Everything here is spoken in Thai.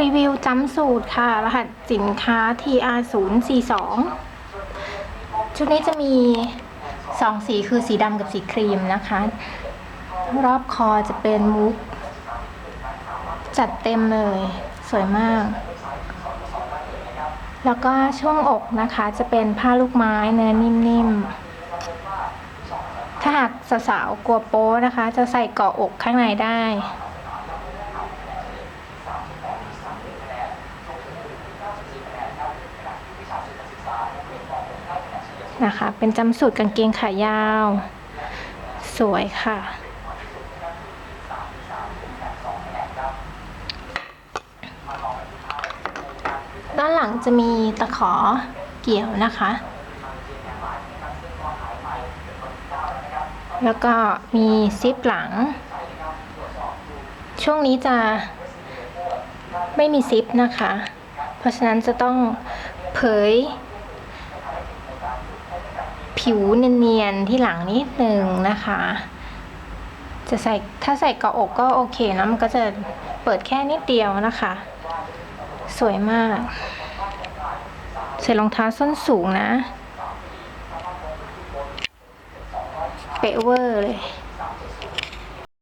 รีวิวจำสูตรค่ะ รหัสสินค้า TR 0 4 2ชุดนี้จะมีสองสีคือสีดำกับสีครีมนะคะ รอบคอจะเป็นมุก จัดเต็มเลย สวยมาก แล้วก็ช่วงอกนะคะจะเป็นผ้าลูกไม้เนื้อนิ่มๆ ถ้าหากสาวๆกลัวโป๊นะคะ จะใส่เกาะอกข้างในได้ นะคะ เป็นจำสูตรกางเกงขายาว สวยค่ะ ด้านหลังจะมีตะขอเกี่ยวนะคะ แล้วก็มีซิปหลัง ช่วงนี้จะไม่มีซิปนะคะ เพราะฉะนั้นจะต้องเผย ผิวเนียนๆที่หลังนิดนึงนะคะ จะใส่ถ้าใส่กระอกก็โอเคนะมันก็จะเปิดแค่นิดเดียวนะคะ สวยมาก ใส่รองเท้าส้นสูงนะ เป๊ะเวอร์เลย